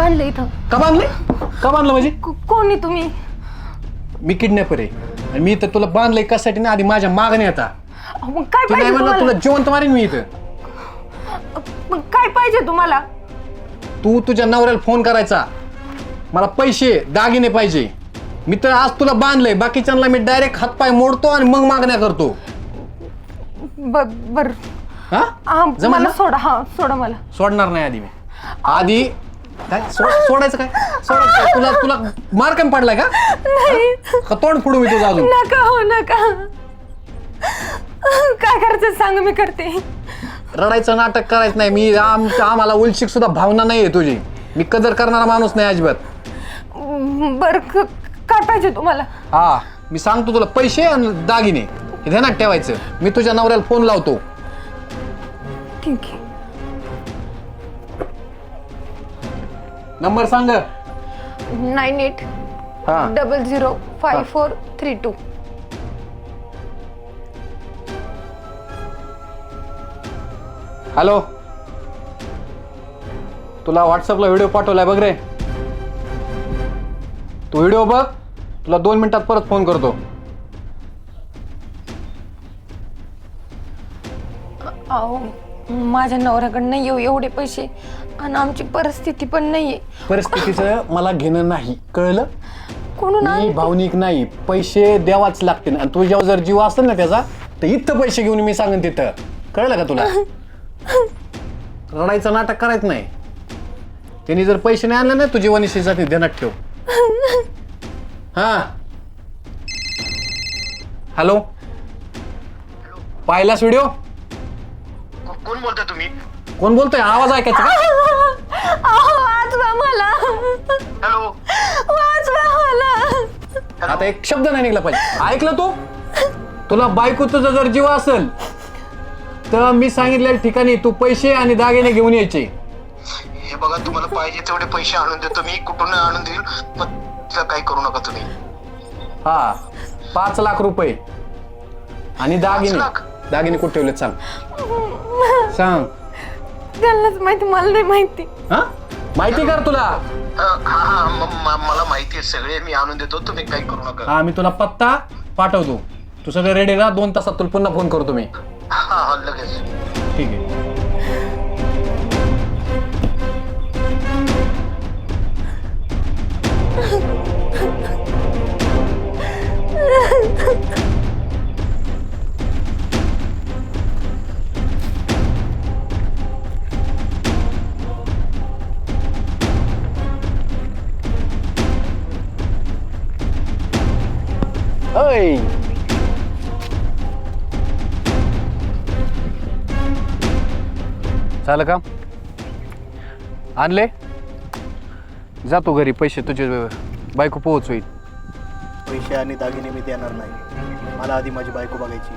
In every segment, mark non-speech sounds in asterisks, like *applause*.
बांधलं इथं. का बांधले? का बांधलं म्हणजे? को- कोणी तुम्ही? मी किडनॅपर आहे. आणि मी तर तुला बांधलंय कशासाठी? ना आधी माझ्या मागणी आता अहो, मग काय तू नाही पाहिजे म्हणलं तुला तुम्हाला जिवंत मारेन मी इथं. मग काय पाहिजे तुम्हाला? तू तुझ्या नवऱ्याला फोन करायचा. मला पैसे दागिने पाहिजे. मी तर आज तुला बांधलंय. बाकीच्यांना मी डायरेक्ट हातपाय मोडतो आणि मग मागण्या करतो. बर बर. हा? हा, जमलं मला ना? सोडा. हा सोडा मला. सोडणार नाही आधी मी. आधी काय? सोड सोडायचं काय? सोडायचं काय? तुला तुला मार कमी पडलाय का? नाही. का तोंड फोडू मी तुझं अजून नका हो नका. काय करायचं सांग मी करते. रडायचं नाटक करायचं नाही. मी आम आम्हाला उलशिक सुद्धा भावना नाही आहे तुझी. मी कदर करणारा माणूस नाही अजिबात. बर काय पाहिजे तुम्हाला. हा मी सांगतो तुला. पैसे आणि दागिने. हे ध्यानात ठेवायचं. मी तुझ्या नवऱ्याला फोन लावतो. ठीक आहे. नंबर सांग. नाईन एट हा. Double zero five four three two. Hello. तुला व्हॉट्सअपला व्हिडिओ पाठवलाय बघ रे. तू व्हिडिओ बघ तुला दोन मिनिटात परत फोन करतो. अहो माझ्या नवऱ्याकडनं येऊ एवढे पैसे. आणि आमची परिस्थिती पण नाहीये. परिस्थितीचं मला घेणं नाही. कळलं? कोणून मी भावनिक नाही. पैसे द्यावाच लागतील. आणि तुझ्यावर जर जीव असेल ना त्याचा तर इथं पैसे घेऊन मी सांगेन तिथं. कळलं का तुला? *laughs* रडायचं नाटक करायचं नाही. त्यांनी जर पैसे नाही आणले ना तुझी वनिशी जाते ध्यानात ठेव. *laughs* हा. हॅलो पाहिलास व्हिडिओ को- कोण बोलता तुम्ही? कोण बोलतोय? आवाज ऐकायचा का? अहो, वाचवा मला. हॅलो. वाचवा मला. आता एक शब्द नाही निघला पाहिजे. ऐकलं तू? तुला बायकोचं जर जीव असेल तर मी सांगितलेल्या ठिकाणी तू पैसे आणि दागिने घेऊन यायचे. हे बघा तुम्हाला पाहिजे तेवढे पैसे आणून देतो मी. कुठून आणून देईल? पण तिला काही करू नका तुम्ही. हा पाच लाख रुपये. आणि दागिने. लाख? दागिने कुठे ठेवलेत सांग. सांग. त्यांनाच माहिती मला नाही माहिती. हा? माहिती कर तुला. अ, हा हा म- म- मला माहिती आहे सगळे मी आणून देतो तुम्ही काही करू नका. हा मी तुला पत्ता पाठवतो. तू सगळं रेडी राहा दोन तासात तुला पुन्हा फोन करतो मी हा हा लगेच. ठीक आहे. *laughs* झालं का? आणले? जातो घरी पैसे तुझे बायको पोहोच होईल. पैसे आणि दागिने मी देणार नाही. मला आधी माझी बायको बघायची.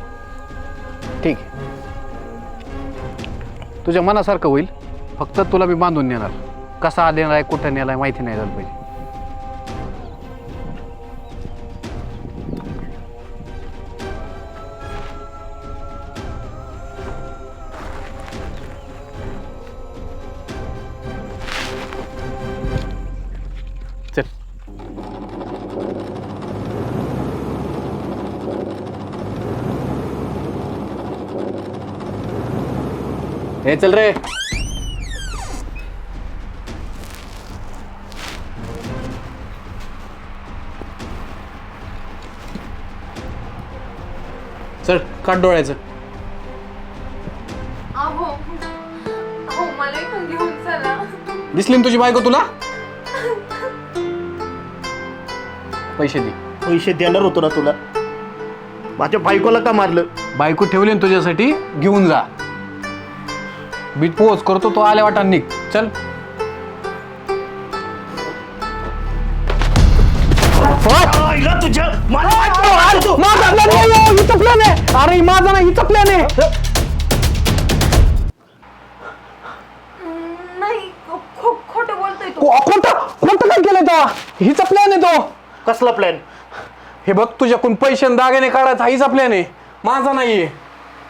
ठीक. आहे तुझ्या मनासारखं होईल. फक्त तुला मी बांधून नेणार. कसा देणार आहे कुठं नेलाय माहिती नाही झालं पाहिजे. हे चल रे. चल काट डोळ्याचं. अहो अहो मला इथून घेऊन चला. दिसली ना तुझी बायको तुला? पैसे दे. पैसे देणार होतो ना तुला? माझ्या बायकोला का मारलं? बायको ठेवली ना तुझ्यासाठी घेऊन जा. बीट पोच करतो तो आल्या वाटा निघ चल आईला तुझ्या मला बायकोला मारतो. अरे माझा नाही हिचा प्लॅन आहे. नाही खो खोटं बोलतोय तू. खोटं खोटं काय केलं तो? हिचा प्लॅन आहे तो. कसला प्लॅन हे बघ तुझ्याकडून पैसे आणि दागिने काढायचा हिचा प्लॅन आहे. माझा नाहीये.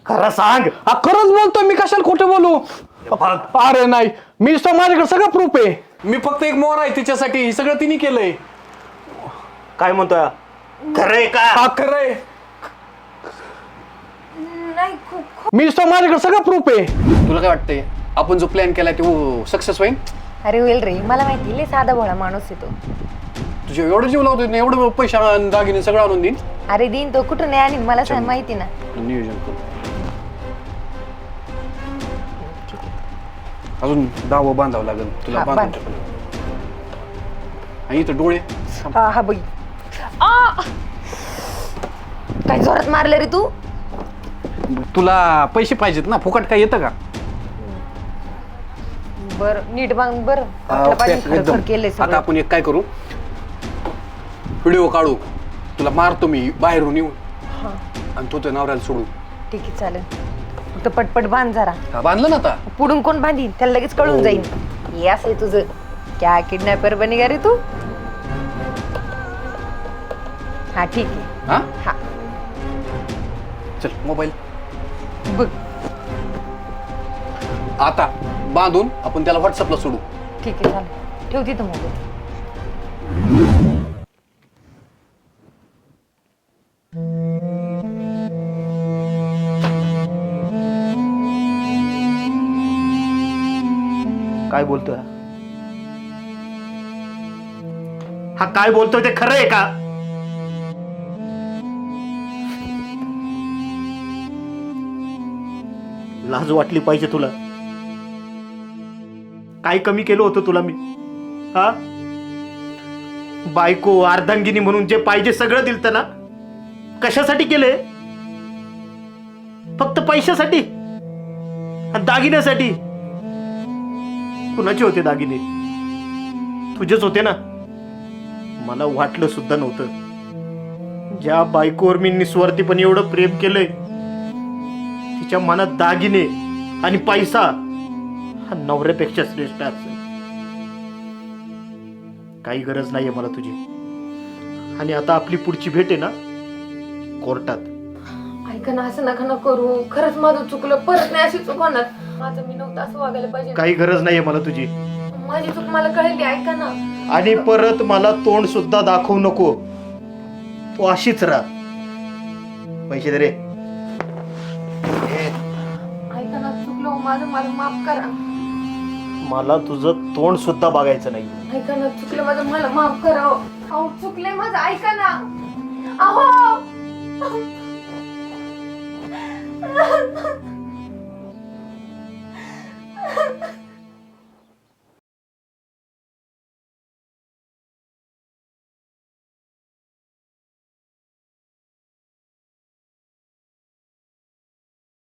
खरं सांग. हा, खरंच बोलतो मी कशाला खोटं बोलू? बघ अरे नाही मी तो माझ्याकडे सगळं प्रूफ आहे. मी फक्त एक मोर आहे तिच्यासाठी हे सगळं तिने केलंय. काय म्हणतोय? खरंय का? हा नाही खूप मी तो माझ्याकडे सगळं प्रूफ आहे. तुला काय वाटतंय? आपण जो प्लॅन केलाय तो सक्सेस होईल? अरे होईल रे. मला माहिती लय साधा भोळा माणूस आहे तो. तुझे एवढं जीव लावतो ना, एवढं पैसे आणि दागिने सगळं आणून देईन? अरे दिन तो. कुठून नाही आणि मला सांग माहिती ना. नियोजन करू. अजून दावं बांधावं लागेल. तुला हा, बांधून बांध. टाकलं. आणि इथं डोळे हा हा बघ. आ! काय जोरात मारलं रे तू? तुला पैसे पाहिजेत ना? फुकट काय येतं का? बर नीट बांग बर. एकदम. केलंय आता सगळं. आपण एक काय करू? व्हिडिओ काढू. तुला मारतो मी बाहेरून येऊन. हा, आणि तू त्या नवऱ्याला सोडू. ठीक आहे चालेल. फक्त पटपट बांध जरा. हा, बांधलं ना आता? पुढून कोण बांधीन? त्याला लगेच कळून हो. जाईल हे असं तुझं. क्या किडनॅपर बनेगा रे तू? हा ठीक आहे. हा? हा. चल मोबाईल. बघ. आता बांधून आपण त्याला व्हॉट्सअपला सोडू. ठीक आहे चालेल. ठेव तिथं मोबाईल. काय बोलतोय? हा? काय बोलतोय ते खरं आहे का? लाज वाटली पाहिजे तुला. काय कमी केलं होतं तुला मी. हा? बायको अर्धांगिनी म्हणून जे पाहिजे सगळं दिलतं ना? कशासाठी केले फक्त पैशासाठी? दागिन्यासाठी? कुणाचे होते दागिने? तुझेच होते ना? मला वाटलं सुद्धा नव्हतं. ज्या बायकोवर मी निस्वार्थीपणे एवढं प्रेम केलंय तिच्या मनात दागिने आणि पैसा हा नवऱ्यापेक्षा श्रेष्ठ असेल. काही गरज नाहीये मला तुझी. आणि आता आपली पुढची भेट आहे ना कोर्टात. ऐका ना असं नका ना करू. खरंच माझं चुकलं परत नाही अशी चूक होणार. माझं मी नव्हतं असं वागायला पाहिजे. काही गरज नाहीये मला तुझी. माझी चूक मला कळली ऐका ना. आणि परत मला तोंड सुद्धा दाखवू नको. तू अशीच राहा. पैसे दे रे. ऐका ना चुकलो. माझं मला माफ करा. मला तुझं तोंड सुद्धा बघायचं नाही. ऐका ना चुकलं माझं मला माफ करा. अहो चुकले माझं. ऐका ना. अहो!